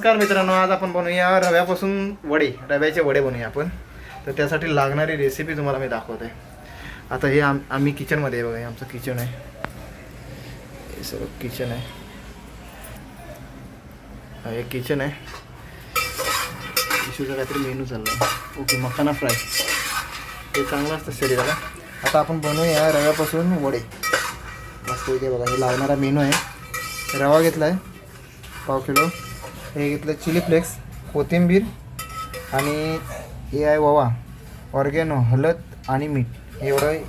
नमस्कार मित्रांनो आज आपण बनवूया रव्यापासून वडे. रव्याचे वडे बनवूया आपण. तर त्यासाठी लागणारी रेसिपी तुम्हाला मी दाखवत. आहे आता हे आम आम्ही किचनमध्ये आहे बघा आमचं किचन आहे. हे सर्व किचन आहे. हा किचन आहे. इशूचा काहीतरी मेनू चालला आहे ओके मखाना फ्राय ते चांगलं असतं शरीराला. आता आपण बनवूया रव्यापासून वडे. मस्त इथे बघा हे लागणारा मेनू आहे. रवा घेतला आहे पाव किलो. हे घेतलं चिली फ्लेक्स कोथिंबीर आणि हे आहे ओवा ऑर्गॅनो हलद आणि मीठ. एवढं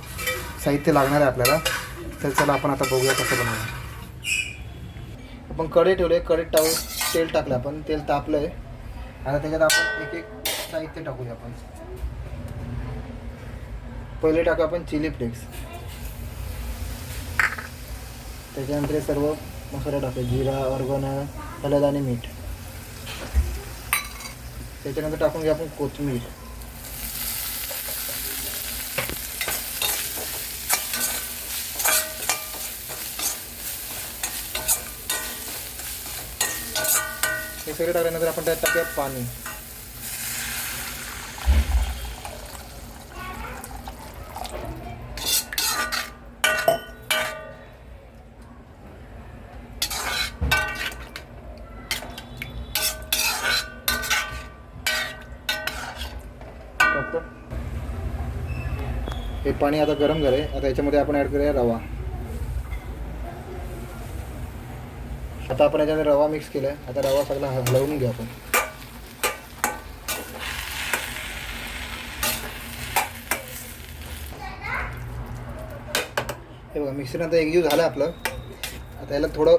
साहित्य लागणार आहे आपल्याला. तर चला आपण आता बघूया कसं बनवूया आपण कढई ठेवले कढईत टाकू तेल टाकलं आपण. तेल तापलं आहे आता त्याच्यात आपण एक एक साहित्य टाकूया आपण. पहिले टाकू आपण चिली फ्लेक्स. त्याच्यानंतर सर्व मसाला टाकू जिरा ऑर्गन हलद आणि मीठ. त्याच्यानंतर टाकून घ्या आपण कोथिंबीर. हे सगळं टाकल्यानंतर आपण त्यात टाकूया पाणी. हे पाणी आता गरम झालं आहे आता याच्यामध्ये आपण ॲड करूया रवा. आता आपण याच्यामध्ये रवा मिक्स केला आहे आता रवा सगळा हलवून घेऊ आपण. हे बघा मिश्रण आता एकजीव झालं आपलं. आता याला थोडं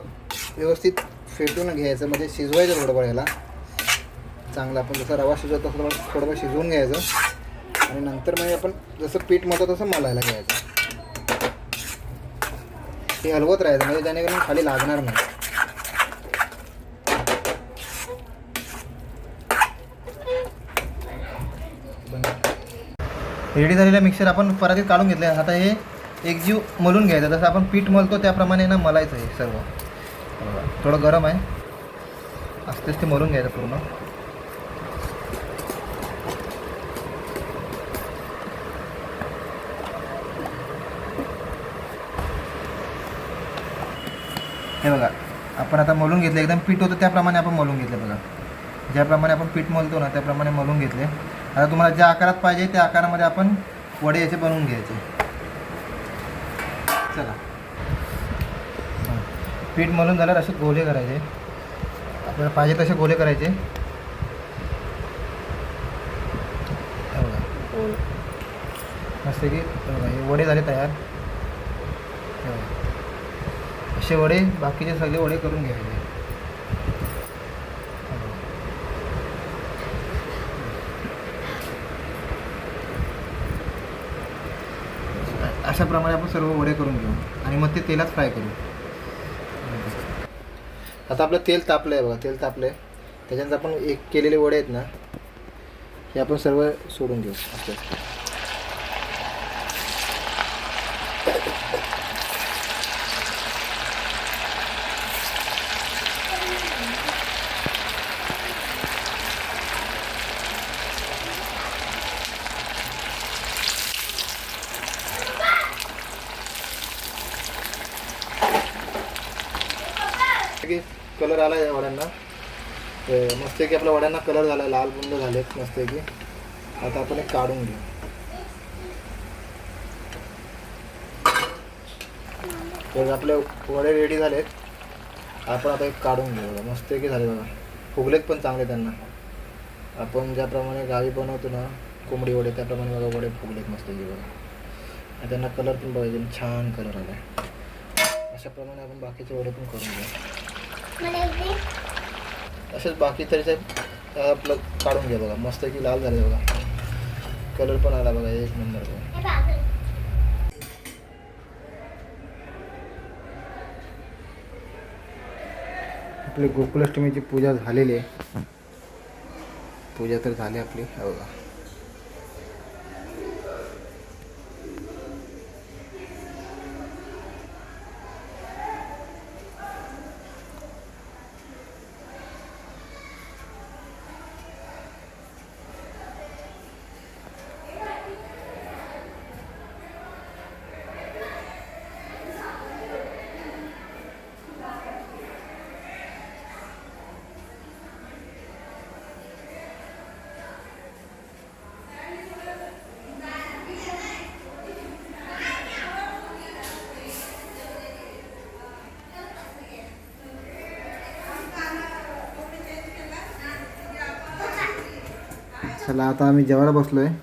व्यवस्थित फेटून घ्यायचं म्हणजे शिजवायचं थोडंफार याला. चांगलं आपण जसं रवा शिजवतो थोडं थोडंफार शिजवून घ्यायचं. आणि नंतर म्हणजे आपण जसं पीठ मळतो तसं मलायला घ्यायचं. हे हलवत राहायचं म्हणजे जेणेकरून खाली लागणार नाही. रेडी झालेलं मिक्सर आपण परातीत काढून घेतले आता हे एकजीव मलून घ्यायचं. जसं आपण पीठ मलतो त्याप्रमाणे ना मलायचं हे सर्व. थोडं गरम आहे. असतेच ते मलून घ्यायचं पूर्ण. हे बघा आपण आता मलून घेतले एकदम पीठ होतं त्याप्रमाणे आपण मलून घेतले बघा. ज्याप्रमाणे आपण पीठ मलतो ना त्याप्रमाणे मलून घेतले. आता तुम्हाला ज्या आकारात पाहिजे त्या आकारामध्ये आपण वडे याचे बनवून घ्यायचे. चला. हां. पीठ मलून झाल्यावर असे गोले करायचे. आपल्याला पाहिजे तसे गोले करायचे. हे बघा. मस्त की बघा, वडे झाले तयार. असे वडे बाकीचे सगळे वडे करून घ्यायचे. अशाप्रमाणे अशा प्रमाणे आपण सर्व वडे करून घेऊ आणि मग ते तेलात फ्राय करू. आता आपलं तेल तापलं आहे बघा तेल तापलं आहे त्याच्यानंतर आपण एक केलेले वडे आहेत ना हे आपण सर्व सोडून घेऊ की कलर आला आहे वड्यांना. तर मस्त की आपल्या वड्यांना कलर झाला लाल बुंद झालेत मस्त की. आता आपण एक काढून घेऊ. तर आपले वडे रेडी झालेत. आपण आता एक काढून घेऊ. बघा मस्त की झाले बघा. फुगलेत पण चांगले त्यांना. आपण ज्याप्रमाणे गावी बनवतो ना कोंबडी वडे त्याप्रमाणे बघा वडे फुगलेत मस्त की बघा. आणि त्यांना कलर पण बघायचे छान कलर आला आहे अशाप्रमाणे आपण बाकीचे वडे पण करून घेऊ. असेच बाकी तरीचे आपलं काढून घ्या बघा. मस्त की लाल झाले बघा. कलर पण आला बघा एक नंबर बघा आपली गोकुलाष्टमीची पूजा झालेली आहे. पूजा तर झाली आपली हा बघा. चला आता आम्ही जेवायला बसलो आहे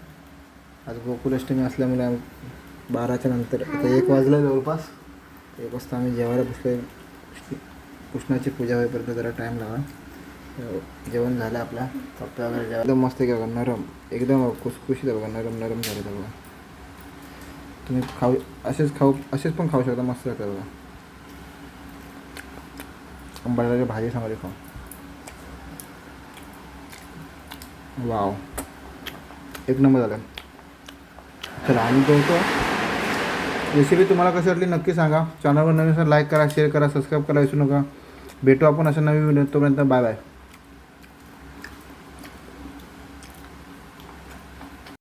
आज गोकुलाष्टमी असल्यामुळे आम्ही बाराच्या नंतर आता एक वाजलं आहे जवळपास. एक वाजता आम्ही जेवायला बसलो आहे कृष्णाची पूजा होईपर्यंत जरा टाईम लागला जेवण झालं आपल्या पप्पा वगैरे एकदम मस्त आहे बघा नरम. एकदम खुशखुशीत आहे बघा नरम नरम झालं बघा. तुम्ही खाऊ असेच खाऊ असेच पण खाऊ शकता मस्त होतं बघा. बटाट्याची भाजी सांगा खाऊ. वाव. एक नंबर झालं. चला आम्ही जेवतो रेसिपी तुम्हाला कशी वाटली नक्की सांगा. चॅनलवर नवीन लाईक करा शेअर करा सबस्क्राईब करा विसरू नका. भेटू आपण अशा नवीन व्हिडिओ तोपर्यंत बाय बाय